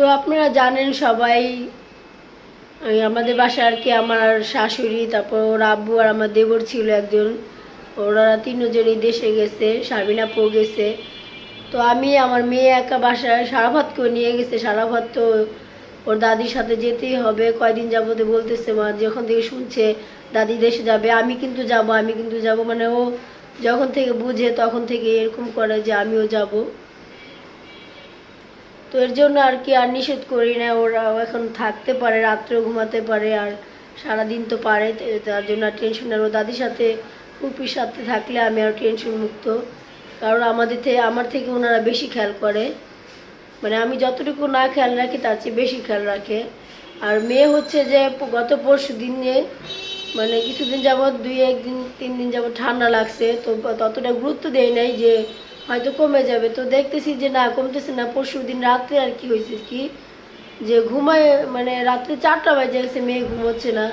তো আপনারা জানেন সবাই আমাদের বাসায় আর কি আমার শাশুড়ি, তারপর ওর আব্বু আর আমার দেবর ছিল একজন। ওরা তিনজনই দেশে গেছে সাবিনাপো গেছে। তো আমি আমার মেয়ে একা বাসায় সারাভাতকেও নিয়ে গেছে। সারাভাত তো ওর দাদির সাথে যেতেই হবে, কয়দিন যাবতে বলতেছে মা, যখন থেকে শুনছে দাদি দেশে যাবে, আমি কিন্তু যাব, আমি কিন্তু যাব। মানে ও যখন থেকে বুঝে তখন থেকে এরকম করে যে আমিও যাব। তো এর জন্য আর কি আর নিষেধ করি না ওরা এখন থাকতে পারে, রাত্রেও ঘুমাতে পারে, আর সারাদিন তো পারে তার জন্য আর টেনশন আর ও দাদির সাথে, পুপির সাথে থাকলে আমি আর টেনশন মুক্ত। কারণ আমাদের থেকে, আমার থেকে ওনারা বেশি খেয়াল করে। মানে আমি যতটুকু না খেয়াল রাখি, তার চেয়ে বেশি খেয়াল রাখে। আর মেয়ে হচ্ছে যে গত পরশু দিনে মানে কিছুদিন যাবৎ দুই, একদিন, তিন দিন যাবৎ ঠান্ডা লাগছে, তো ততটা গুরুত্ব দেয় নাই যে হয়তো কমে যাবে। তো দেখতেছি যে না, কমতেছে না। পরশু দিন রাত্রে আর কি হয়েছে কি? যে ঘুমায় মানে রাত্রে চারটা বাজে গেছে, মেয়ে ঘুমোচ্ছে না।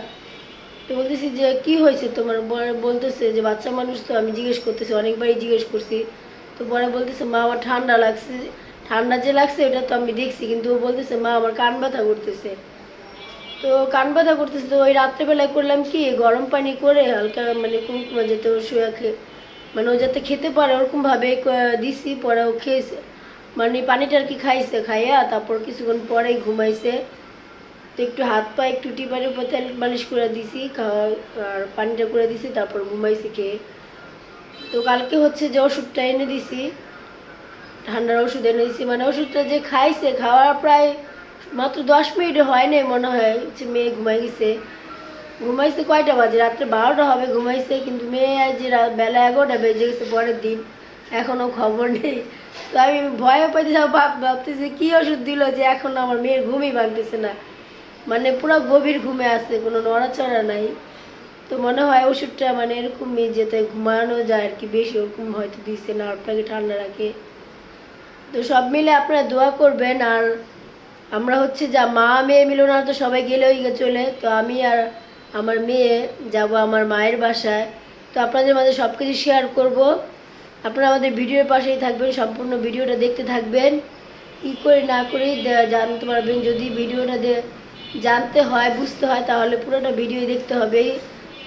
তো বলতেছি যে, কি হয়েছে তোমার? বলতেছে যে, বাচ্চা মানুষ তো আমি জিজ্ঞেস করতেছি, অনেকবারই জিজ্ঞেস করছি। তো পরে বলতেছে, মা, আমার ঠান্ডা লাগছে। ঠান্ডা যে লাগছে, ওটা তো আমি দেখছি, কিন্তু ও বলতেছে, মা, আমার কান ব্যথা করতেছে। তো কান ব্যথা করতেছে, তো ওই রাত্রেবেলায় করলাম কি, গরম পানি করে হালকা মানে কুমকুমা যেতে ও শুয়ে খে মানে ও যাতে খেতে পারে ওরকমভাবে দিছি, পরে ও খেয়েছে। মানে পানিটা আর কি খাইছে, খাইয়া তারপর কিছুক্ষণ পরেই ঘুমাইছে। তো একটু হাত পা, একটু টিপারের উপর তেল মালিশ করে দিছি, খাওয়া আর পানিটা করে দিছি, তারপর ঘুমাইছি খেয়ে। তো কালকে হচ্ছে যে ওষুধটা এনে দিছি, ঠান্ডার ওষুধ এনে দিছি। মানে ওষুধটা যে খাইছে খাওয়ার প্রায় মাত্র দশ মিনিট হয় নাই মনে হয় যে মেয়ে ঘুমাই গেছে। ঘুমাইছে কয়টা বাজে? রাত্রে বারোটা হবে, ঘুমাইছে, কিন্তু মেয়ে আজ বেলা এগারোটা বেজে গেছে, পরের দিন। এখনও খবর নেই। তো আমি ভয়ে পাইতেছি ভাব ভাবতেছি, কী ওষুধ দিল যে এখন আমার মেয়ের ঘুমই ভাঙতেছে না। মানে পুরো গভীর ঘুমে আছে, কোনো নড়াচড়া নাই। তো মনে হয় ওষুধটা মানে এরকমই যেতে ঘুমানো যায় আর কি, বেশি ওরকম হয়তো দিচ্ছে না আপনাকে ঠান্ডা রাখে। তো সব মিলে আপনারা দোয়া করবেন, আর আমরা হচ্ছে যা মা মেয়ে মিলন আর তো সবাই গেলে ওই চলে। তো আমি আর আমার মেয়ে যাব আমার মায়ের বাসায়। তো আপনাদের মাঝে সব কিছু শেয়ার করব। আপনারা আমাদের ভিডিওর পাশেই থাকবেন সম্পূর্ণ ভিডিওটা দেখতে থাকবেন। কী করে না করেই জানতে পারবেন। যদি ভিডিওটা জানতে হয় বুঝতে হয় তাহলে পুরোটা ভিডিও দেখতে হবে।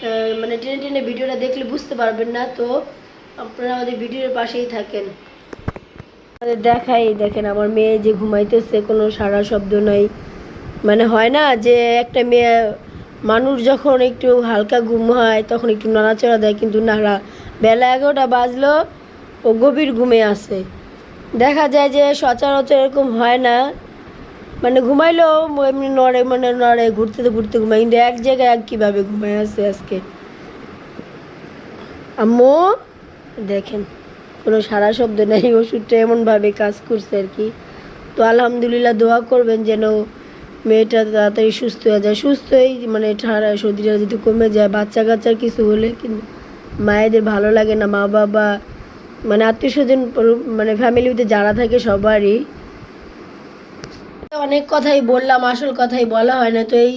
আহ, মানে টেনে টেনে ভিডিওটা দেখলে বুঝতে পারবেন না তো আপনারা আমাদের ভিডিওর পাশেই থাকেন। আমাদের দেখাই দেখেন আমার মেয়ে যে ঘুমাইতেছে কোনো সারা শব্দ নাই। মানে হয় না যে একটা মেয়ে মানুষ যখন একটু হালকা ঘুম হয়, তখন একটু নাড়াচড়া দেয়, কিন্তু নাড়া বেলা এগারোটা বাজলো, ও গভীর ঘুমে আছে। দেখা যায় যে সচরাচর এরকম হয় না। মানে ঘুমাইলেও এমনি নড়ে মানে নড়ে, ঘুরতে তো ঘুরতে ঘুমাই কিন্তু এক জায়গায় এক কীভাবে ঘুমায় আসে আজকে? আম্মু, দেখেন, কোনো সারা শব্দ নেই, ওষুধটা এমনভাবে কাজ করছে আর কি। তো আলহামদুলিল্লাহ দোয়া করবেন যেন মেয়েটা তাড়াতাড়ি সুস্থ হয়ে যায়। সুস্থ সুস্থই মানে ঠান্ডা সর্দিটা যদি কমে যায় বাচ্চা কাচ্চার কিছু হলে কিন্তু মায়েদের ভালো লাগে না। মা বাবা মানে আত্মীয় স্বজন মানে ফ্যামিলিতে যারা থাকে সবারই অনেক কথাই বললাম, আসল কথাই বলা হয় না। তো এই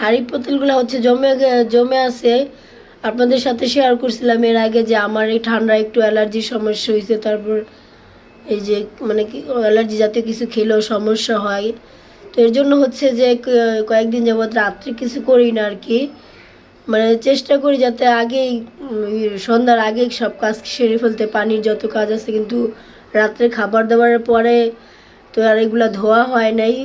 হাড়ি পাতিলগুলো হচ্ছে জমে জমে আছে। আপনাদের সাথে শেয়ার করছিলাম এর আগে যে আমার এই ঠান্ডা একটু অ্যালার্জির সমস্যা হয়েছে তারপর এই যে মানে কি অ্যালার্জি জাতীয় কিছু খেলেও সমস্যা হয়। তো এর জন্য হচ্ছে যে কয়েকদিন যাবৎ রাত্রে কিছু করি না আর কি মানে চেষ্টা করি যাতে আগেই সন্ধ্যার আগেই সব কাজ সেরে ফেলতে, পানির যত কাজ আছে কিন্তু রাত্রে খাবার দাবারের পরে তো আর এগুলো ধোয়া হয় নাই।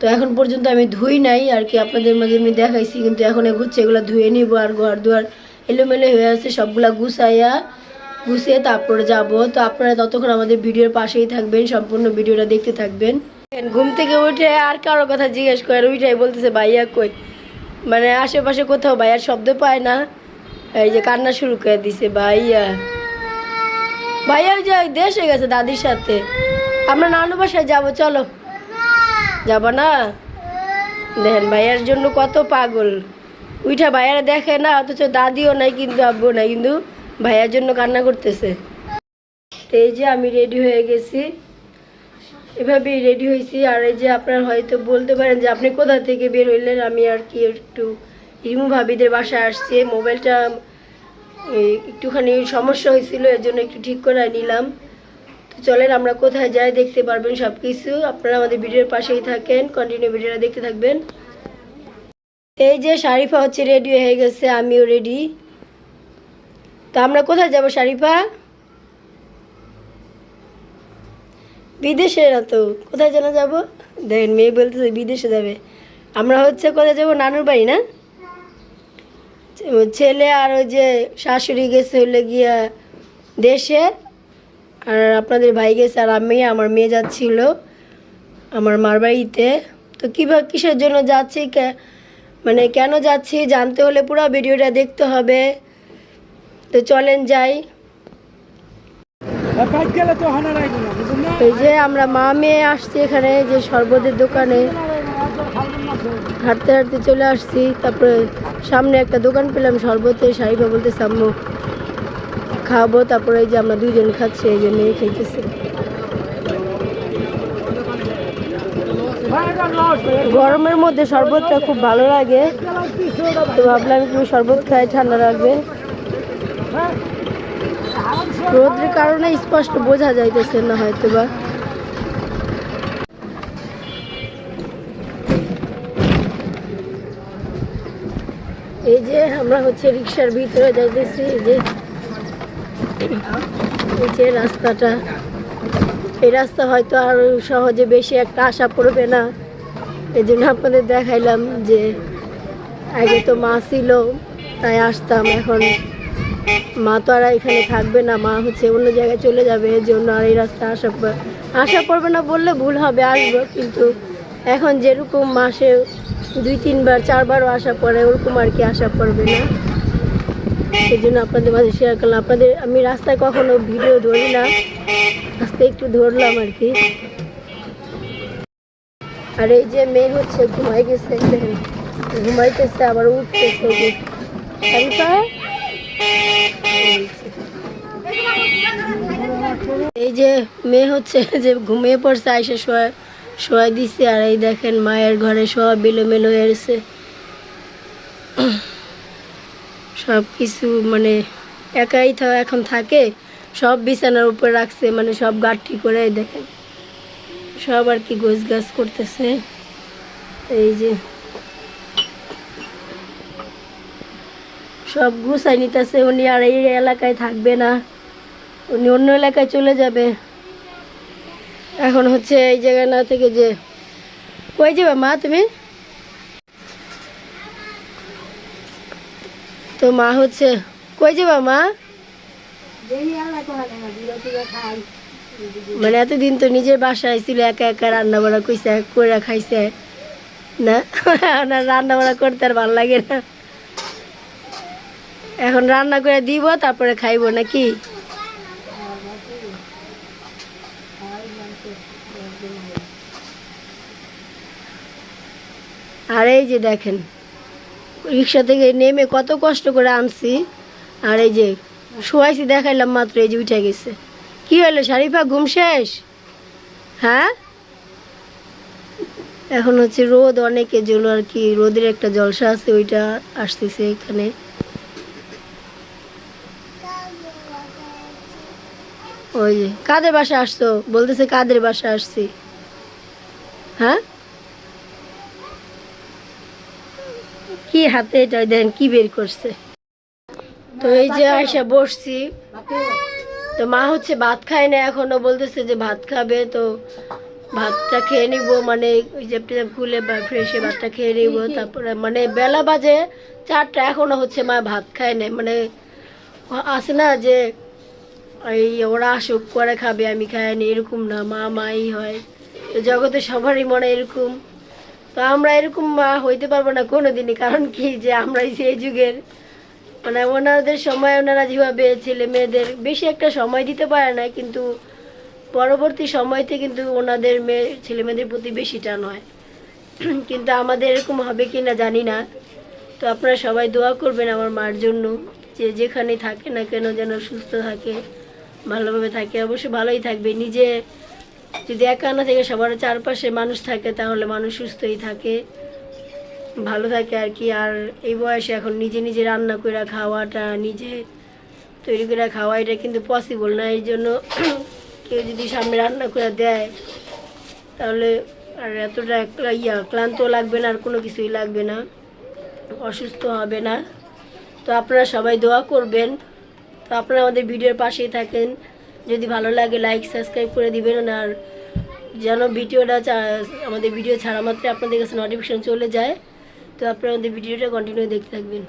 তো এখন পর্যন্ত আমি ধুই নাই আর কি আপনাদের মাঝে আমি দেখাইছি কিন্তু এখন হচ্ছে এগুলো ধুয়ে নিব আর ঘর দুয়ার এলোমেলো হয়ে আছে, সবগুলা গুছাইয়া, গুছিয়ে তারপরে যাব। তো আপনারা ততক্ষণ আমাদের ভিডিওর পাশেই থাকবেন, সম্পূর্ণ ভিডিওটা দেখতে থাকবেন। ঘুম থেকে উঠে আর কারও কথা জিজ্ঞেস করে ওইটাই বলতেছে, ভাইয়া কই? মানে আশেপাশে কোথাও ভাইয়ার শব্দ পায় না। এই যে কান্না শুরু করে দিছে, ভাইয়া। ভাইয়া যে দেশে গেছে দাদির সাথে। আমরা নানু বাসায় যাব, চলো। যাব না? দেখেন, ভাইয়ার জন্য কত পাগল। উইঠা ভাইয়ারা দেখে না, অথচ দাদিও নাই কিন্তু আব্বু নাই, কিন্তু ভাইয়ার জন্য কান্না করতেছে। এই যে আমি রেডি হয়ে গেছি। এভাবেই রেডি হয়েছি। আর এই যে আপনারা হয়তো বলতে পারেন যে আপনি কোথা থেকে বের হইলেন, আমি আর কি একটু রিমু ভাবিদের বাসায় আসছি। মোবাইলটা একটুখানি সমস্যা হয়েছিল এর জন্য একটু ঠিক করে নিলাম। তো চলেন, আমরা কোথায় যাই দেখতে পারবেন সব কিছু আপনারা আমাদের ভিডিওর পাশেই থাকেন কন্টিনিউ ভিডিওটা দেখতে থাকবেন। এই যে শারিফা হচ্ছে রেডি হয়ে গেছে, আমিও রেডি তো আমরা কোথায় যাব, শারিফা? বিদেশে না তো, কোথায় যেন যাব? দেখেন মেয়ে বলতেছে, বিদেশে যাবে। আমরা হচ্ছে কোথায় যাব? নানুর বাড়ি, না? ছেলে আর ওই যে শাশুড়ি গেছে হলে গিয়া দেশে, আর আপনাদের ভাই গেছে আর আমি, আমার মেয়ে যাচ্ছিল আমার মার বাড়িতে। তো কীভাবে, কিসের জন্য যাচ্ছি? মানে কেন যাচ্ছি? জানতে হলে পুরো ভিডিওটা দেখতে হবে। তো চলেন যাই। তো এই যে আমরা মা মেয়ে আসছি এখানে যে শরবতের দোকানে। হাঁটতে হাঁটতে চলে আসছি, তারপরে সামনে একটা দোকান পেলাম, শরবতে শাড়িপা বলতে সাম্মু খাব। তারপরে এই যে আমরা দুজন খাচ্ছি, এই যে মেয়ে খেতেছি গরমের মধ্যে শরবতটা খুব ভালো লাগে। তো ভাবলাম একটু শরবত খাই, ঠান্ডা লাগবে। রোদের কারণে স্পষ্ট বোঝা যাইতেছে না হয়তো বা এই যে আমরা হচ্ছে রিক্সার ভিতরে যাইতেছি যে, এই যে রাস্তাটা। এই রাস্তা হয়তো আর সহজে বেশি একটা আশা পড়বে না। এই জন্য আপনাদের দেখাইলাম যে, আগে তো মা ছিল, তাই আসতাম, এখন মা তো আর এখানে থাকবে না, মা হচ্ছে অন্য জায়গায় চলে যাবে এর জন্য আর এই রাস্তা আসা আশা পড়বে না বললে ভুল হবে, আসব, কিন্তু এখন যেরকম মাসে দুই, তিনবার, চারবারও আসা পড়ে, ওরকম আর কি আসা করবে না। সেই জন্য আপনাদের মাঝে শেয়ার করলাম। আপনাদের, আমি রাস্তায় কখনো ভিডিও ধরি না আস্তে একটু ধরলাম আর কি। আর এই যে মেয়ে হচ্ছে ঘুমাই গেছে ঘুমাইতেছে, আবার উঠতেছে এই যে। শারিফা? এই যে মেয়ে হচ্ছে যে ঘুমিয়ে পড়ছে, আইসে শোয়া শোয়া দিছে, আর এই দেখেন মায়ের ঘরে সব এলোমেলো হয়েছে সব কিছু মানে একাই এখন থাকে, সব বিছানার উপর রাখছে মানে সব গাঠি করে দেখেন। সব আর কি গোছ গাছ করতেছে। এই যে সব গুছাই নিতেছে উনি, আর এই এলাকায় থাকবে না। উনি অন্য এলাকায় চলে যাবে। এখন হচ্ছে এই জায়গা না থেকে যে কই যাবে মা তুমি? তো মা হচ্ছে কই যাবা মা? মানে এতদিন তো নিজের বাসায় ছিল, একা একা রান্না বান্না কইছে করে খাইছে। না? রান্না বান্না করতে আর ভালো লাগে না। এখন রান্না করে দিব, তারপরে খাইবো নাকি? আর এই যে দেখেন, রিক্সা থেকে নেমে কত কষ্ট করে আনছি। আর এই যে শোয়াইছি, দেখাইলাম মাত্র, এই যে উঠে গেছে। কি হলো, শারিফা, ঘুম শেষ? হ্যাঁ? এখন হচ্ছে রোদ অনেকের জন্য আর কি, রোদের একটা জলসা আছে, ওইটা আসতেছে এখানে। ওই যে, কাদের বাসা আসছো? বলতেছে কাদের বাসা আসছি। হ্যাঁ? কি হাতে এটা দেন কি বের করছে? তো এই যে আয়সা বসছি। তো মা হচ্ছে ভাত খায় না এখনও বলতেছে যে ভাত খাবে তো ভাতটা খেয়ে নিব মানে ওই যে খুলে বা ফ্রেশে ভাতটা খেয়ে নিব তারপরে মানে বেলা বাজে চারটা এখনও হচ্ছে মা ভাত খায় না মানে আসে না যে এই ওরা আসুক করে খাবে আমি খাইনি এরকম না মা মাই হয়। তো জগতে সবারই মনে এরকম। তো আমরা এরকম হইতে পারব না কোনোদিনই, কারণ কি যে আমরাই সেই যুগের। মানে ওনাদের সময় ওনারা যেভাবে ছেলে মেয়েদের বেশি একটা সময় দিতে পারে না কিন্তু পরবর্তী সময়তে কিন্তু ওনাদের মেয়ে, ছেলে মেয়েদের প্রতি বেশি টান হয়। কিন্তু আমাদের এরকম হবে কি না জানি না। তো আপনারা সবাই দোয়া করবেন আমার মার জন্য, যে যেখানে থাকে না কেন যেন সুস্থ থাকে, ভালোভাবে থাকে। অবশ্য ভালোই থাকবে। নিজে যদি একা না থেকে, সবার চারপাশে মানুষ থাকে, তাহলে মানুষ সুস্থই থাকে, ভালো থাকে আর কি। আর এই বয়সে এখন নিজে নিজে রান্না করে খাওয়াটা, নিজে তৈরি করে খাওয়া, এটা কিন্তু পসিবল না। এই জন্য কেউ যদি সামনে রান্না করে দেয়, তাহলে আর এতটা ইয়া, ক্লান্ত লাগবে না, আর কোনো কিছুই লাগবে না, অসুস্থ হবে না। তো আপনারা সবাই দোয়া করবেন। তো আপনারা আমাদের ভিডিওর পাশেই থাকেন। যদি ভালো লাগে লাইক সাবস্ক্রাইব করে দিবেন আর যেন ভিডিওটা আমাদের ভিডিও ছাড়া মাত্রে আপনাদের কাছে নোটিফিকেশান চলে যায়, তো আপনারা আমাদের ভিডিওটা কন্টিনিউ দেখতে থাকবেন।